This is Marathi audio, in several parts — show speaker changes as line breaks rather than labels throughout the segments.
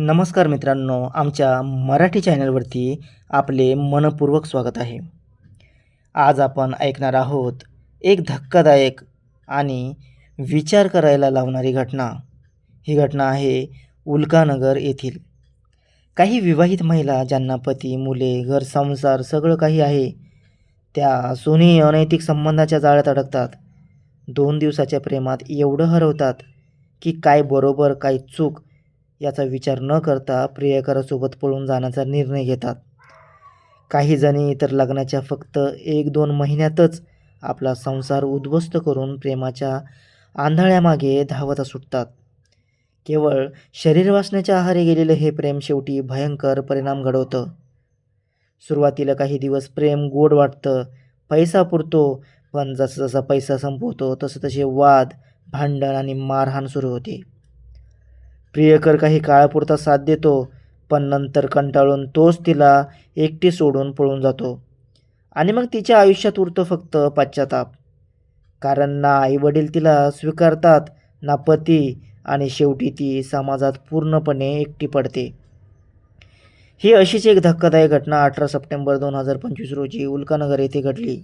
नमस्कार मित्रांनो आमच्या मराठी चॅनलवरती आपले मनपूर्वक स्वागत आहे. आज आपण ऐकणार आहोत एक धक्कादायक आणि विचार करायला लावणारी घटना. ही घटना आहे उल्कानगर येथील. काही विवाहित महिला ज्यांना पती मुले घर संसार सगळं काही आहे त्या सोनी अनैतिक संबंधाच्या जाळ्यात अडकतात. दोन दिवसाच्या प्रेमात एवढं हरवतात की काय बरोबर काय चूक याचा विचार न करता प्रियकरासोबत पळून जाण्याचा निर्णय घेतात. काही जणी तर लग्नाच्या फक्त एक दोन महिन्यातच आपला संसार उद्ध्वस्त करून प्रेमाच्या आंधळ्यामागे धावत सुटतात. केवळ शरीर वाचण्याच्या आहारी गेलेलं हे प्रेम शेवटी भयंकर परिणाम घडवतं. सुरुवातीला काही दिवस प्रेम गोड वाटतं पैसा पुरतो पण जसं जसा पैसा संपवतो तसं तसे वाद भांडण आणि मारहाण सुरू होते. प्रियकर काही काळापुरता साथ देतो पण नंतर कंटाळून तोच तिला एकटी सोडून पळून जातो. आणि मग तिच्या आयुष्यात उरतो फक्त पश्चाताप. कारण ना आईवडील तिला स्वीकारतात ना पती आणि शेवटी ती समाजात पूर्णपणे एकटी पडते. ही अशीच एक धक्कादायक घटना अठरा सप्टेंबर दोन हजार पंचवीस रोजी उल्कानगर येथे घडली.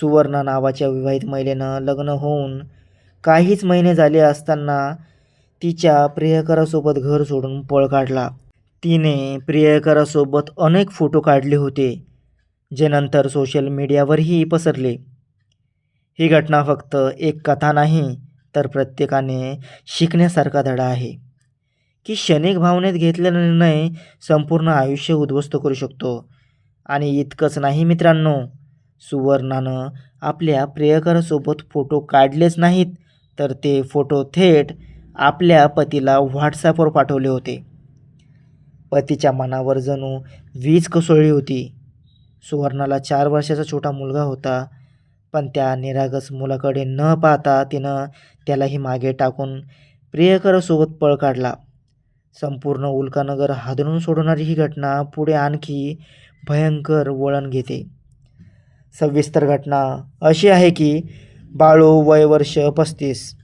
सुवर्णा नावाच्या विवाहित महिलेनं लग्न होऊन काहीच महिने झाले असताना तिच्या प्रियकरासोबत घर सोडून पळ काढला. तिने प्रियकरासोबत अनेक फोटो काढले होते जे नंतर सोशल मीडियावरही पसरले. ही घटना फक्त एक कथा नाही तर प्रत्येकाने शिकण्यासारखा धडा आहे. की क्षणिक भावनेत घेतलेला निर्णय संपूर्ण आयुष्य उद्ध्वस्त करू शकतो. आणि इतकंच नाही मित्रांनो सुवर्णानं आपल्या प्रियकरासोबत फोटो काढलेच नाहीत तर ते फोटो थेट आपल्या पतीला व्हॉट्सॲपवर पाठवले होते. पतीच्या मनावर जणू वीज कोसळली होती. सुवर्णाला चार वर्षाचा छोटा मुलगा होता पण त्या निरागस मुलाकडे न पाहता तिनं त्यालाही मागे टाकून प्रियकरासोबत पळ काढला. संपूर्ण उल्कानगर हादरून सोडवणारी ही घटना पुढे आणखी भयंकर वळण घेते. सविस्तर घटना अशी आहे की बाळू वय वर्ष पस्तीस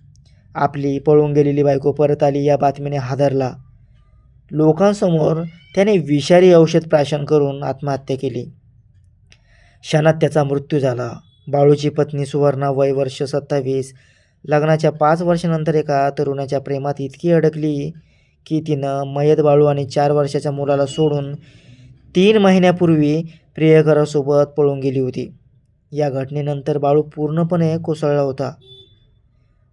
आपली पळून गेलेली बायको परत आली या बातमीने हादरला. लोकांसमोर त्याने विषारी औषध प्राशन करून आत्महत्या केली. क्षणात त्याचा मृत्यू झाला. बाळूची पत्नी सुवर्णा वय वर्ष सत्तावीस. लग्नाच्या पाच वर्षानंतर एका तरुणाच्या प्रेमात इतकी अडकली की तिनं मयत बाळू आणि चार वर्षाच्या मुलाला सोडून तीन महिन्यापूर्वी प्रियकरासोबत पळून गेली होती. या घटनेनंतर बाळू पूर्णपणे कोसळला होता.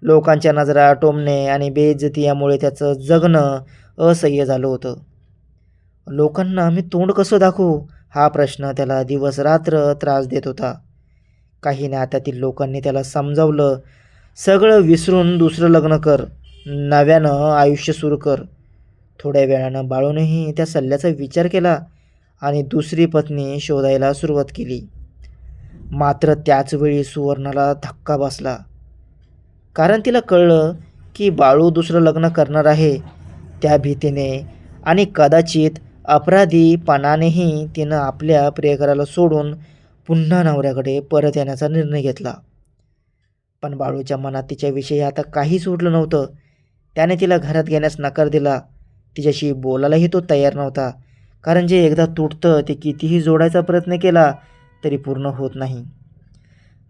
लोकांच्या नजरा टोमणे आणि बेइज्जती यामुळे त्याचं जगणं असह्य झालं होतं. लोकांना मी तोंड कसं दाखवू? हा प्रश्न त्याला दिवस रात्र त्रास देत होता. काही नात्यातील लोकांनी त्याला समजावलं सगळं विसरून दुसरं लग्न कर नव्यानं आयुष्य सुरू कर. थोड्या वेळानं बाळूनही त्या सल्ल्याचा विचार केला आणि दुसरी पत्नी शोधायला सुरुवात केली. मात्र त्याचवेळी सुवर्णाला धक्का बसला. कारण तिला कळलं की बाळू दुसरं लग्न करणार आहे. त्या भीतीने आणि कदाचित अपराधीपणानेही तिनं आपल्या प्रियकराला सोडून पुन्हा नवऱ्याकडे परत येण्याचा निर्णय घेतला. पण बाळूच्या मनात तिच्याविषयी आता काहीच उरलं नव्हतं. त्याने तिला घरात घेण्यास नकार दिला. तिच्याशी बोलायलाही तो तयार नव्हता. कारण जे एकदा तुटतं ते कितीही जोडायचा प्रयत्न केला तरी पूर्ण होत नाही.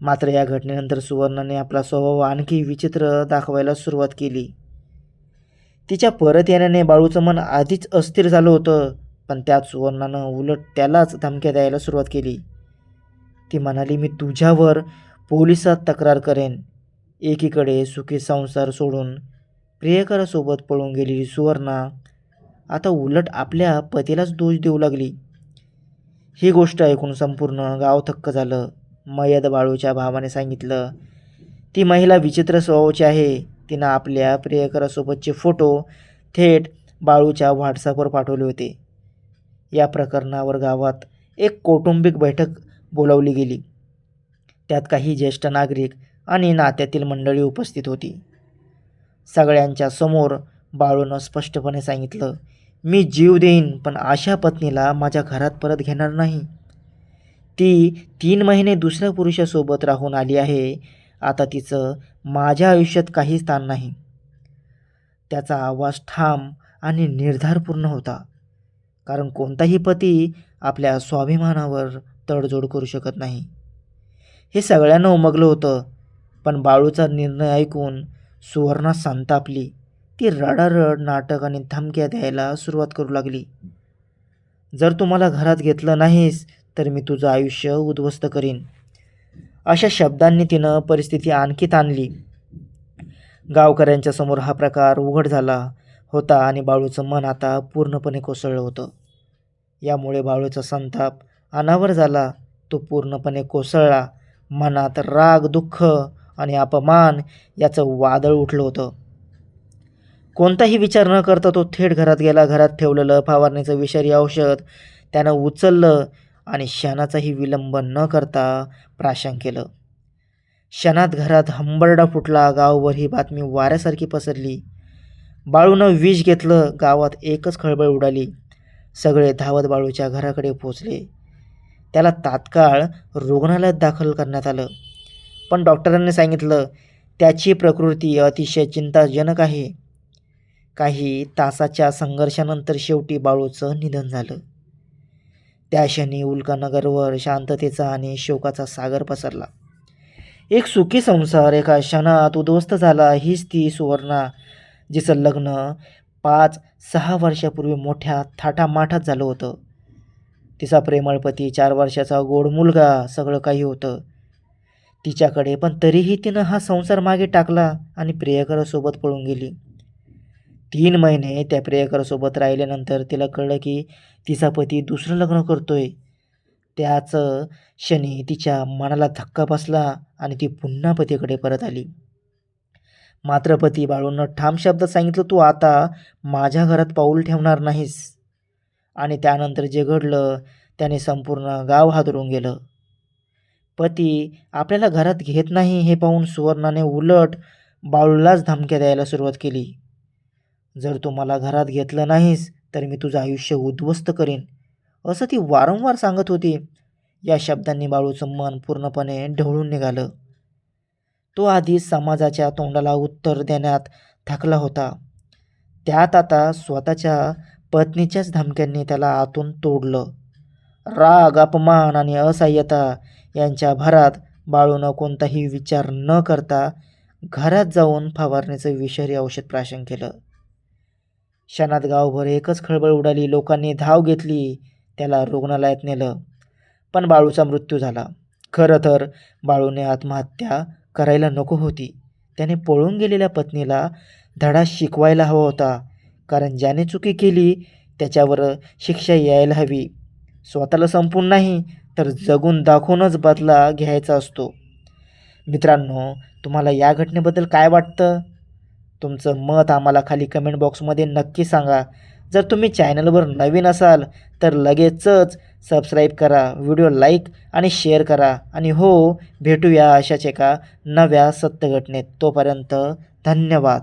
मात्र या घटनेनंतर सुवर्णाने आपला स्वभाव आणखी विचित्र दाखवायला सुरुवात केली. तिच्या परत येण्याने बाळूचं मन आधीच अस्थिर झालं होतं पण त्यात सुवर्णानं उलट त्यालाच धमक्या द्यायला सुरुवात केली. ती म्हणाली मी तुझ्यावर पोलिसात तक्रार करेन. एकीकडे सुखी संसार सोडून प्रियकरासोबत पळून गेलेली सुवर्णा आता उलट आपल्या पतीलाच दोष देऊ लागली. ही गोष्ट ऐकून संपूर्ण गाव थक्क झालं. मयद बाळूच्या भावाने सांगितलं ती महिला विचित्र स्वभावाची आहे. तिनं आपल्या प्रियकरासोबतचे फोटो थेट बाळूच्या व्हॉट्सअपवर पाठवले होते. या प्रकरणावर गावात एक कौटुंबिक बैठक बोलावली गेली. त्यात काही ज्येष्ठ नागरिक आणि नात्यातील मंडळी उपस्थित होती. सगळ्यांच्या समोर बाळूनं स्पष्टपणे सांगितलं मी जीव देईन पण अशा पत्नीला माझ्या घरात परत घेणार नाही. ती तीन महिने दुसऱ्या पुरुषासोबत राहून आली आहे. आता तिचं माझ्या आयुष्यात काही स्थान नाही. त्याचा आवाज ठाम आणि निर्धारपूर्ण होता. कारण कोणताही पती आपल्या स्वाभिमानावर तडजोड करू शकत नाही. हे सगळ्यांना उमगलं होतं पण बाळूचा निर्णय ऐकून सुवर्णा संतापली. ती रडारड नाटक आणि धमक्या द्यायला सुरुवात करू लागली. जर तुम्हाला घरात घेतलं नाहीस तर मी तुझं आयुष्य उद्ध्वस्त करीन. अशा शब्दांनी तिनं परिस्थिती आणखी ताणली. गावकऱ्यांच्या समोर हा प्रकार उघड झाला होता आणि बाळूचं मन आता पूर्णपणे कोसळलं होतं. यामुळे बाळूचा संताप अनावर झाला. तो पूर्णपणे कोसळला. मनात राग दुःख आणि अपमान याचं वादळ उठलं होतं. कोणताही विचार न करता तो थेट घरात गेला. घरात ठेवलेलं फवारणीचं विषारी औषध त्यानं उचललं. आणि क्षणाचाही विलंब न करता प्राशन केलं. क्षणात घरात हंबरडा फुटला गावभर ही बातमी वाऱ्यासारखी पसरली. बाळूनं विष घेतलं गावात एकच खळबळ उडाली. सगळे धावत बाळूच्या घराकडे पोचले त्याला तात्काळ रुग्णालयात दाखल करण्यात आलं. पण डॉक्टरांनी सांगितलं त्याची प्रकृती अतिशय चिंताजनक आहे. काही तासाच्या संघर्षानंतर शेवटी बाळूचं निधन झालं. त्या क्षणी उल्कानगरवर शांततेचा आणि शोकाचा सागर पसरला. एक सुखी संसार एका क्षणात उद्ध्वस्त झाला. हीच ती सुवर्णा जिचं लग्न पाच सहा वर्षापूर्वी मोठ्या थाटामाठात झालं होतं. तिचा प्रेमळपती चार वर्षाचा गोड मुलगा सगळं काही होतं. तिच्याकडे पण तरीही तिनं हा संसार मागे टाकला आणि प्रियकरासोबत पळून गेली. तीन महिने त्या प्रियकरासोबत राहिल्यानंतर तिला कळलं की तिचा पती दुसरं लग्न करतोय. त्याच क्षणी तिच्या मनाला धक्का बसला आणि ती पुन्हा पतीकडे परत आली. मात्र पती बाळूनं ठाम शब्दात सांगितलं तू आता माझ्या घरात पाऊल ठेवणार नाहीस. आणि त्यानंतर जे घडलं त्याने संपूर्ण गाव हादरून गेलं. पती आपल्याला घरात घेत नाही हे पाहून सुवर्णाने उलट बाळूलाच धमक्या द्यायला सुरुवात केली. जर तू मला घरात घेतलं नाहीस तर मी तुझं आयुष्य उद्ध्वस्त करीन. असं ती वारंवार सांगत होती. या शब्दांनी बाळूचं मन पूर्णपणे ढवळून निघालं. तो आधी समाजाच्या तोंडाला उत्तर देण्यात थकला होता. त्यात आता स्वतःच्या पत्नीच्याच धमक्यांनी त्याला आतून तोडलं. राग अपमान आणि असहाय्यता यांच्या भरात बाळूनं कोणताही विचार न करता घरात जाऊन फवारणीचं विषारी औषध प्राशन केलं. क्षणात गावभर एकच खळबळ उडाली लोकांनी धाव घेतली त्याला रुग्णालयात नेलं. पण बाळूचा मृत्यू झाला. खरं तर बाळूने आत्महत्या करायला नको होती. त्याने पळून गेलेल्या पत्नीला धडा शिकवायला हवा होता कारण ज्याने चुकी केली त्याच्यावर शिक्षा यायला हवी. स्वतःला संपून नाही तर जगून दाखवूनच बदला घ्यायचा असतो. मित्रांनो तुम्हाला या घटनेबद्दल काय वाटतं? तुमचं मत आम्हाला खाली कमेंट बॉक्समध्ये नक्की सांगा. जर तुम्ही चॅनलवर नवीन असाल तर लगेचच सबस्क्राईब करा व्हिडिओ लाईक आणि शेअर करा. आणि हो भेटूया अशाच एका नव्या सत्यघटनेत. तोपर्यंत धन्यवाद.